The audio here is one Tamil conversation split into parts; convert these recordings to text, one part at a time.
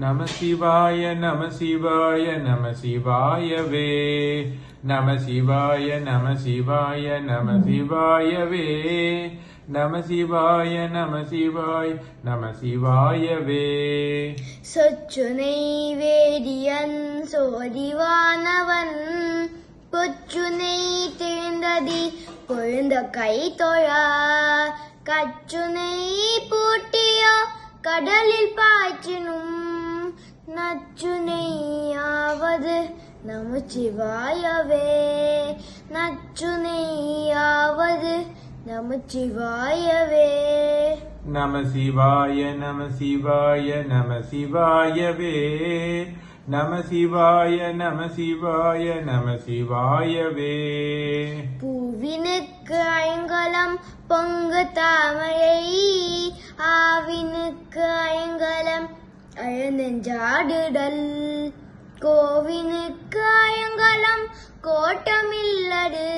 நம சிவாய நம சிவாய நம சிவாயவே நம சிவாய நம சிவாய நம சிவாயவே நம சிவாய நம சிவாய நம சிவாயவே சொச்சுனை வேதியன் சோதிவானவன். கொச்சுனை தேர்ந்ததி கொழுந்த கை தொழா. கச்சுனை பூட்டியோ கடலில் பாய்ச்சினும் நச்சுனையாவது நமச்சிவாயவே. நச்சுனையாவது நமச்சிவாயவே. நம சிவாய நம சிவாய நம சிவாயவே நம சிவாய நம சிவாய நம சிவாயவே பூவினுக்கு ஐங்கலம் பொங்கு தாமரை. ஆவினுக்கு ஐங்கலம் அழநெஞ்சாடுடல் கோவினுக்கு ஐங்கலம் கோட்டமில்லடு.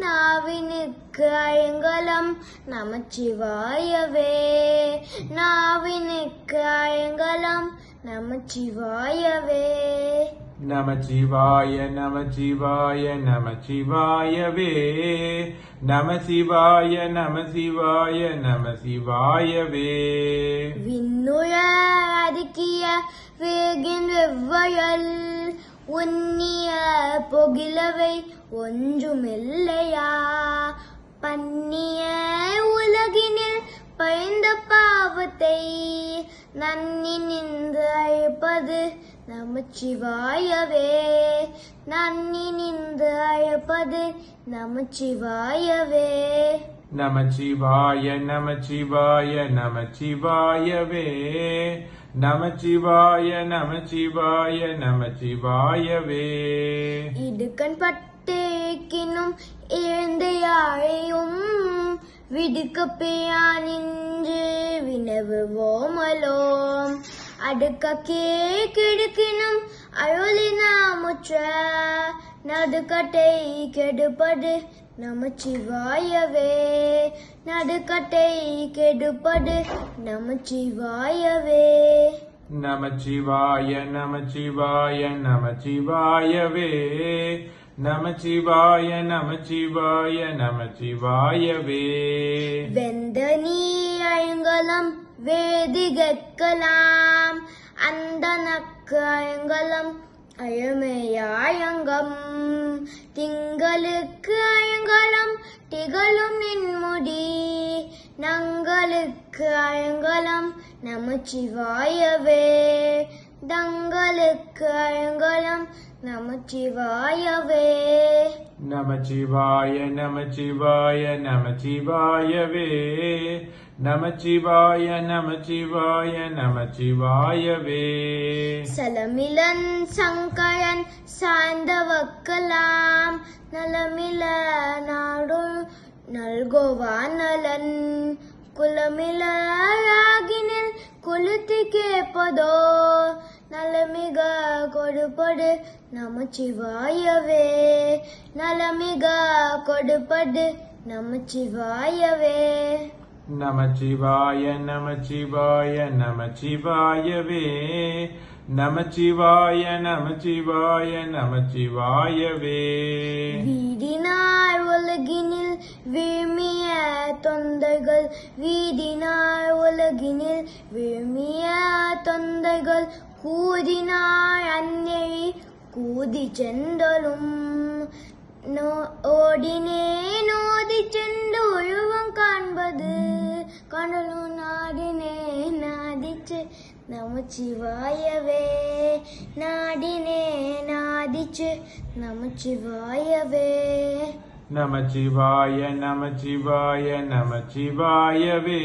நாவினுக்கு ஐங்கலம் நமச்சிவாயவே. நாவினுக்கு ஐங்கலம் நமச்சிவாயவே. நம சிவாய நம சிவாய நம சிவாயவே நம வேகின் வெவ்வழல் உன்னிய பொகிலவை ஒன்றுமில்லையா? பன்னிய உலகினில் பயந்த பாவத்தை நன்னி நின்று அழைப்பது நமச்சிவாயவே. நன்னி நின்று அழைப்பது நமச்சிவாயவே. நமச்சிவாய நமச்சிவாய நமச்சிவாயவே. நமச்சிவாய நமச்சிவாய நமச்சிவாயவே. இடுக்கண் பட்டேக்கினும் இழந்த யாழையும் விடுக்கப்பேயா நின்று வினவுவோமலோம். அடுக்க கிடுக்கினும் அருளினாமுற்ற நடுக்கட்டை கெடுப்பது நமச்சிவாயவே. நடுக்கட்டை கெடுப்பது நமச்சிவாயவே. நம சிவாய நம சிவாய நம சிவாயவே நம சிவாய நம சிவாய நம சிவாயவே வெந்த நீழங்கலம் வேதிகற்கலாம். அந்த நக்கு அயங்கலம் அழமையாயங்கம் திங்களுக்கு அயங்கலம் திகழும் நின்முடி. நங்களுக்கு அயங்கலம் நமச்சிவாயவே. தங்களுக்கு அயங்கலம் நமச்சிவாயவே. நமச்சிவாய நமச்சிவாய நமச்சிவாயவே. நமச்சிவாய நமச்சிவாய நமச்சிவாயவே. நம சிவாய நம சிவாய சலமிலன் சங்கரன் சார்ந்தவக்கலாம் நலமில நாடு நல்கோவா நலன். குலமில ராகினில் கொளுத்தி கேட்பதோ? நலமிக கொடுப்படு நமச்சிவாயவே. நலமிக கொடுப்படு. நமச்சிவாயவே. நம சிவாய நம சிவாய நம சிவாயவே நம சிவாய நம சிவாய நம சிவாயவே வீடினார் உலகினில் விழுமிய தொந்தைகள். வீடினார் உலகினில் விழுமிய தொந்தைகள். கூதினார் அந்நெறி கூதி சென்றலும் நோ- ஓடினே நோதி சென்று உருவம் காண்பது. கண்டலும் நாடினே நாதிச்சு நமச்சிவாயவே. நாடினே நாதிச்சு நமச்சிவாயவே நம சிவாய நம சிவாய நம சிவாயவே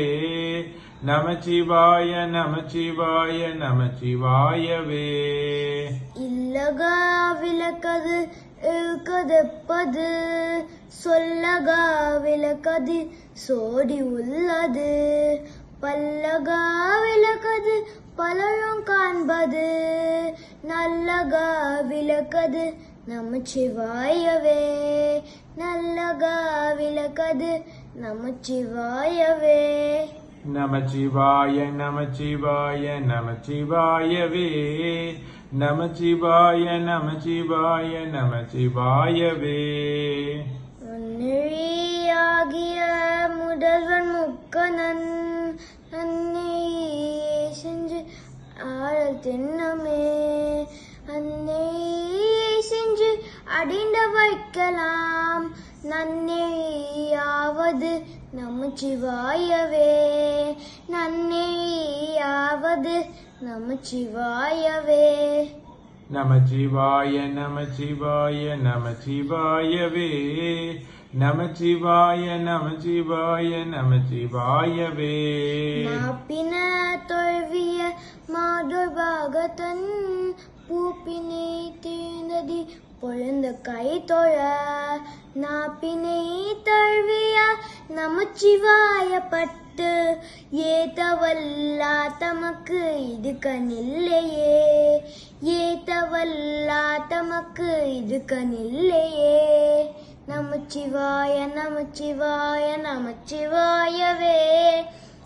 நம சிவாய நம சிவாய நம சிவாயவே இல்லக விளக்கது இழுக்கதெப்பது சொல்லகா விளக்கது சோடி உள்ளது. பல்லகா விளக்கது பலரும் காண்பது. நல்லகா விளக்கது நமச்சிவாயவே நல்லக விளக்கது நமச்சிவாயவே. நமச்சிவாய நமச்சிவாய நமச்சிவாயவே. நமச்சிவாய நமச்சிவாய நமச்சிவாயவே. நன்னெறியாகிய முதல்வன் முக்கணன் அன்னை செஞ்சு ஆடல் திண்ணமே. அன்னை அடிந்த வைக்கலாம். நன்னெறியாவது நமச்சிவாயவே நன்னெறியாவது நமச்சிவாயவே நமச்சிவாய நமச்சிவாய நமச்சிவாயவே நமச்சிவாய நமச்சிவாய நமச்சிவாயவே மாப்பின தொழ்விய மாதொர் பாகத்தன் பூப்பினை தீர்ந்ததி பொழுந்த கை தொழ நாப்பினை தழுவிய நமச்சிவாய பட்டு ஏதவல்லா தமக்கு இது கண்ணில்லையே. ஏதவல்லா தமக்கு இது கண்ணில்லையே. நமச்சிவாய நமச்சிவாய நமச்சிவாயவே.